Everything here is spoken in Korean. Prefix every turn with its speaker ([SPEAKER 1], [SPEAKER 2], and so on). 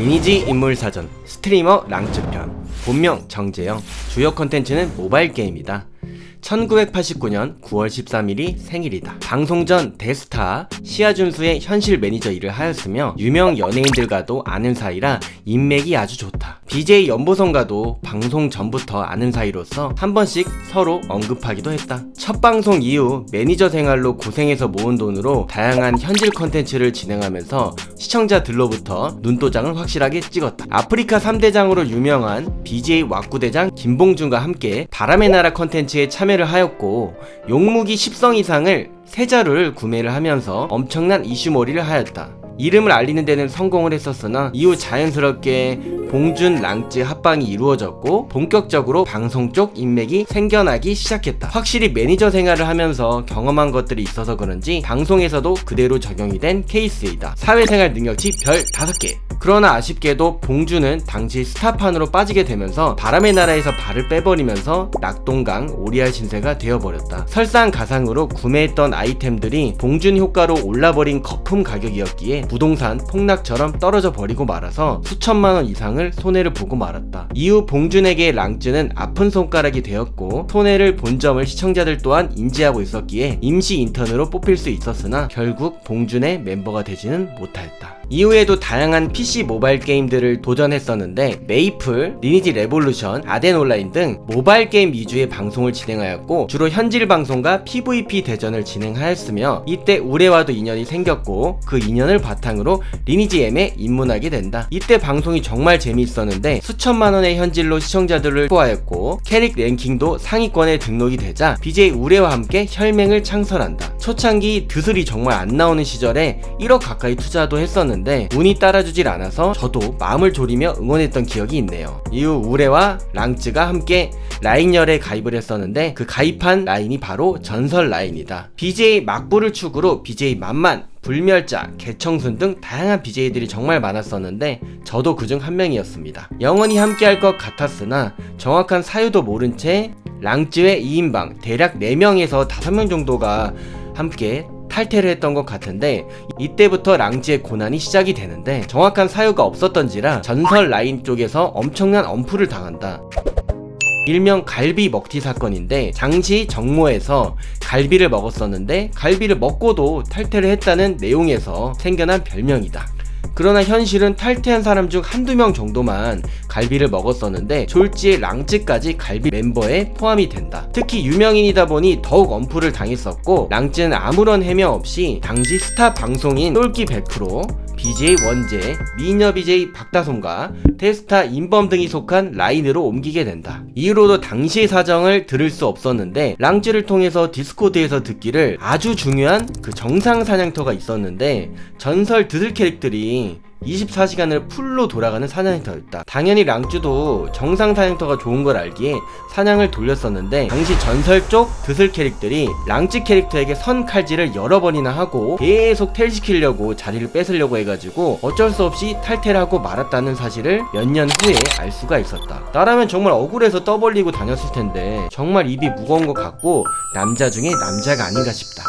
[SPEAKER 1] 리니지 인물 사전 스트리머 랑츠편 본명 정재영 주요 컨텐츠는 모바일 게임이다 1989년 9월 13일이 생일이다. 방송 전 데스타 시아준수의 현실 매니저 일을 하였으며 유명 연예인들과도 아는 사이라 인맥이 아주 좋다. BJ 연보성과도 방송 전부터 아는 사이로서 한 번씩 서로 언급하기도 했다. 첫 방송 이후 매니저 생활로 고생해서 모은 돈으로 다양한 현질 컨텐츠를 진행하면서 시청자들로부터 눈도장을 확실하게 찍었다. 아프리카 3대장으로 유명한 BJ 왁구대장 김봉준과 함께 바람의 나라 컨텐츠에 참여를 하였고 용무기 10성 이상을 세자루를 구매를 하면서 엄청난 이슈몰이를 하였다. 이름을 알리는 데는 성공을 했었으나 이후 자연스럽게 봉준 랑즈 합방이 이루어졌고 본격적으로 방송 쪽 인맥이 생겨나기 시작했다. 확실히 매니저 생활을 하면서 경험한 것들이 있어서 그런지 방송에서도 그대로 적용이 된 케이스이다. 사회생활 능력치 별 5개. 그러나 아쉽게도 봉준은 당시 스타판으로 빠지게 되면서 바람의 나라에서 발을 빼버리면서 낙동강 오리알 신세가 되어버렸다. 설상가상으로 구매했던 아이템들이 봉준 효과로 올라버린 거품 가격이었기에 부동산 폭락처럼 떨어져 버리고 말아서 수천만 원 이상을 손해를 보고 말았다. 이후 봉준에게 랑쯔는 아픈 손가락이 되었고 손해를 본 점을 시청자들 또한 인지하고 있었기에 임시 인턴으로 뽑힐 수 있었으나 결국 봉준의 멤버가 되지는 못하였다. 이후에도 다양한 PC 모바일 게임들을 도전했었는데 메이플, 리니지 레볼루션, 아덴 온라인 등 모바일 게임 위주의 방송을 진행하였고 주로 현질 방송과 PVP 대전을 진행하였으며 이때 우레와도 인연이 생겼고 그 인연을 바탕으로 리니지 M에 입문하게 된다. 이때 방송이 정말 재미있었는데 수천만 원의 현질로 시청자들을 소화했고 캐릭 랭킹도 상위권에 등록이 되자 BJ 우레와 함께 혈맹을 창설한다. 초창기 드슬이 정말 안 나오는 시절에 1억 가까이 투자도 했었는데 운이 따라주질 않 아서 저도 마음을 졸이며 응원했던 기억이 있네요. 이후 우레와 랑츠가 함께 라인열에 가입을 했었는데 그 가입한 라인이 바로 전설 라인이다. BJ 막부를 축으로 BJ 만만, 불멸자, 개청순 등 다양한 BJ들이 정말 많았었는데 저도 그중 한 명이었습니다. 영원히 함께할 것 같았으나 정확한 사유도 모른 채 랑쯔의 2인방 대략 4명에서 5명 정도가 함께 탈퇴를 했던 것 같은데 이때부터 랑지의 고난이 시작이 되는데 정확한 사유가 없었던지라 전설 라인 쪽에서 엄청난 엄프를 당한다. 일명 갈비 먹튀 사건인데 당시 정모에서 갈비를 먹었었는데 갈비를 먹고도 탈퇴를 했다는 내용에서 생겨난 별명이다. 그러나 현실은 탈퇴한 사람 중 한두 명 정도만 갈비를 먹었었는데 졸지의 랑쯔까지 갈비 멤버에 포함이 된다. 특히 유명인이다 보니 더욱 엄프를 당했었고 랑쯔는 아무런 해명 없이 당시 스타 방송인 똘끼 100% BJ 원재, 미녀 BJ 박다솜과 테스타 인범 등이 속한 라인으로 옮기게 된다. 이후로도 당시의 사정을 들을 수 없었는데 랑쯔를 통해서 디스코드에서 듣기를 아주 중요한 그 정상 사냥터가 있었는데 전설 드슬 캐릭들이 24시간을 풀로 돌아가는 사냥터였다. 당연히 랑쯔도 정상 사냥터가 좋은 걸 알기에 사냥을 돌렸었는데 당시 전설 쪽 드슬 캐릭들이 랑쯔 캐릭터에게 선 칼질을 여러 번이나 하고 계속 텔시키려고 자리를 뺏으려고 해가지고 어쩔 수 없이 탈퇴를 하고 말았다는 사실을 몇 년 후에 알 수가 있었다. 나라면 정말 억울해서 떠벌리고 다녔을 텐데 정말 입이 무거운 것 같고 남자 중에 남자가 아닌가 싶다.